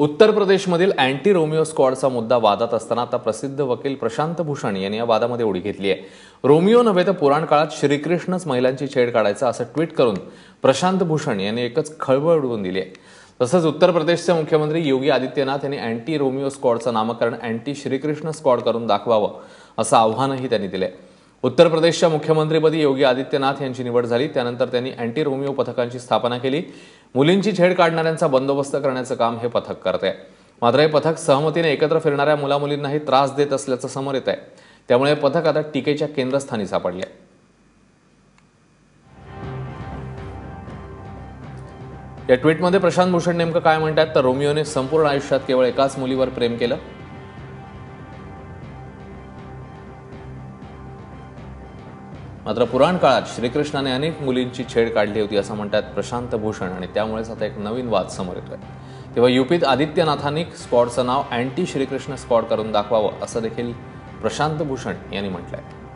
उत्तर प्रदेशमधील anti Romeo स्क्वॉडचा मुद्दा वादात असताना आता प्रसिद्ध वकील प्रशांत भूषण यांनी या वादामध्ये उडी घेतली आहे. रोमिओ नव्हे तर पुराण काळात श्रीकृष्णच महिलांची छेड काढायचा असं ट्विट करून प्रशांत भूषण यांनी एकच खळबळ उडवून दिली आहे. तसंच उत्तर प्रदेशचे मुख्यमंत्री योगी आदित्यनाथ यांनी अँटी रोमिओ स्क्वॉडचं नामकरण अँटी श्रीकृष्ण स्क्वॉड करून दाखवावं असं आव्हानही त्यांनी दिलंय. उत्तर प्रदेशच्या मुख्यमंत्रीपदी योगी आदित्यनाथ यांची निवड झाली. त्यानंतर त्यांनी अँटी रोमिओ पथकांची स्थापना केली. मुलींची छेड काढणाऱ्यांचा बंदोबस्त करण्याचं काम हे पथक करते मात्र हे पथक सहमतीने एकत्र फिरणाऱ्या मुलामुलींनाही त्रास देत असल्याचं समोर येत आहे त्यामुळे हे पथक आता टीकेच्या केंद्रस्थानी सापडले आहे या ट्विटमध्ये प्रशांत भूषण नेमकं काय म्हणतात तर रोमिओने संपूर्ण आयुष्यात केवळ एकाच मुलीवर प्रेम केलं? मात्र पुराण काळात श्रीकृष्णाने अनेक मुलींची छेड काढली होती असं म्हणतात प्रशांत भूषण आणि त्यामुळेच आता एक नवीन वाद समोर येतोय. तेव्हा युपीत आदित्यनाथांनी स्पॉटचं नाव अँटी श्रीकृष्ण स्पॉट करून दाखवावं असं देखील प्रशांत भूषण यांनी म्हटलं आहे